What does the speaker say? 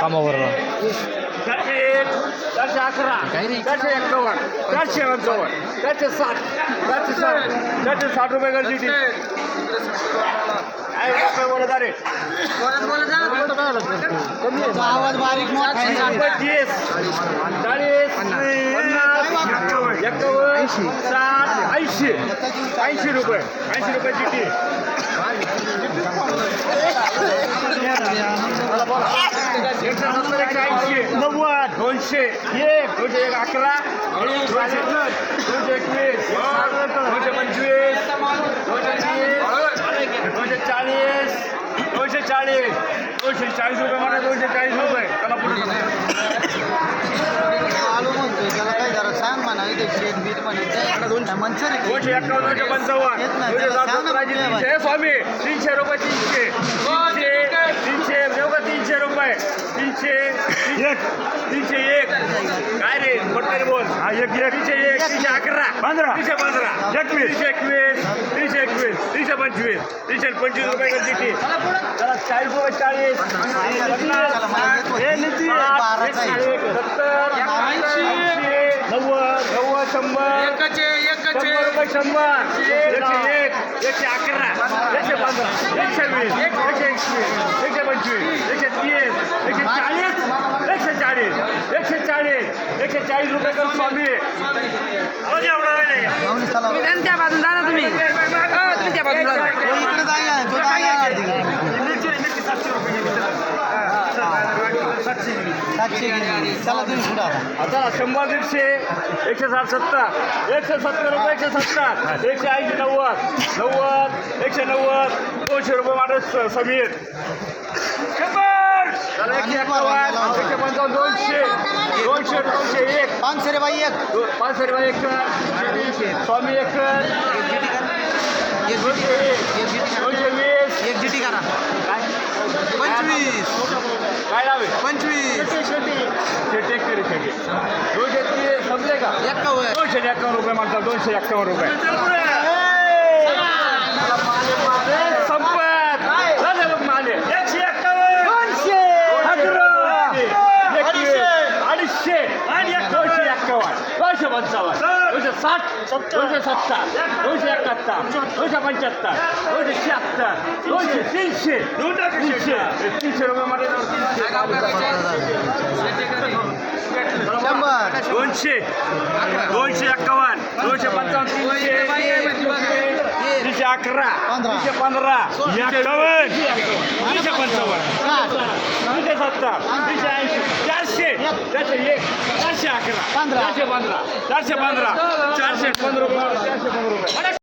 कामावर चारशे एक चारशे अकरा चारशे एक्कावन्न चारशे पंचावन्न चारशे साठ चारशे साठ चारशे साठ रुपये अरे आवाज बारीक. तीस चाळीस पन्नास एक्कावन्न साठ ऐंशी ऐंशी रुपये ऐंशी रुपये चिठी एकशे सत्तर एकशे ऐंशी नव्वद दोनशे. एक दोनशे एक अकरा. दोनशे दोनशे एकवीस. दोनशे पंचवीस. दोनशे तीस. दोनशे चाळीस. दोनशे चाळीस. दोनशे चाळीस रुपये म्हणा दोनशे चाळीस रुपये. त्याला पुढे आलू म्हणतोय त्याला काय जरा सांग म्हणा इथे शेत बीत म्हणायचं मंचर आहे दोनशे एक्कावन्न दोनशे पंचावन्न. दोनशे स्वामी तीनशे रुपये तीनशे तीनशे देऊ का तीनशे रुपये तीनशे एक तीनशे एक. काय रे? पटकन बोल. हा एक एक. तीनशे एक तीनशे अकरा. पंधरा. तीनशे पंधरा. एकवीस. तीनशे एकवीस तीनशे एकवीस तीनशे पंचवीस तीनशे पंचवीस रुपये का चिठी चला चाळीस रुपये चाळीस. सत्तर नव्वद नव्वद शंभर. शंभर रुपये शंभर. एकशे एक एकशे अकरा एकशे पंधरा एकशे वीस एकशे एकवीस एकशे पंचवीस एकशे तीस एकशे चाळीस एकशे चाळीस एकशे चाळीस एकशे चाळीस रुपये कर स्वामी. तुम्ही त्यांच्या बाजून जा ना तुम्ही. हो, तुम्ही त्या बाजून पुढे आता शंभर दीडशे एकशे साठ सत्तर एकशे सत्तर रुपये एकशे सत्तर. एकशे ऐंशी नव्वद. नव्वद एकशे नव्वद. दोनशे रुपये माझं समीर. शंभर एकशे पंचावन्न दोनशे. दोनशे दोनशे एक। पाचशे रे बाई एक। दो- पाचशे रुपये एक स्वामी एक एक। दोनशे एक एक। जीटी दोनशे वीस एक जीटी करा। काय? पंचवीस। काय नाव आहे पंचवीस शेटे करी शेटे दोनशे तीस समजे का एक्कावन्न दोनशे एक्कावन्न रुपये म्हणतात दोनशे एक्कावन्न रुपये संपत झाले बघ माले एकशे एक्कावन्न दोनशे अडीचशे अडीचशे आणि दोनशे एक्कावन्न दोनशे पंचावन्न दोनशे साठ दोनशे सत्तर दोनशे एकाहत्तर दोनशे पंच्याहत्तर दोनशे शहात्तर दोनशे तीनशे तीनशे. तीनशे रुपये मध्ये दोनशे दोनशे एक्कावन्न दोनशे पंचावन्न तीनशे तीनशे अकरा. तीनशे पंधरा एक्कावन्न तीनशे पंचावन्न. सत्तर तीनशे ऐंशी चारशे चारशे एक चारशे अकरा. चारशे पंधरा चारशे पंधरा चारशे पंधरा चारशे पंधरा रुपये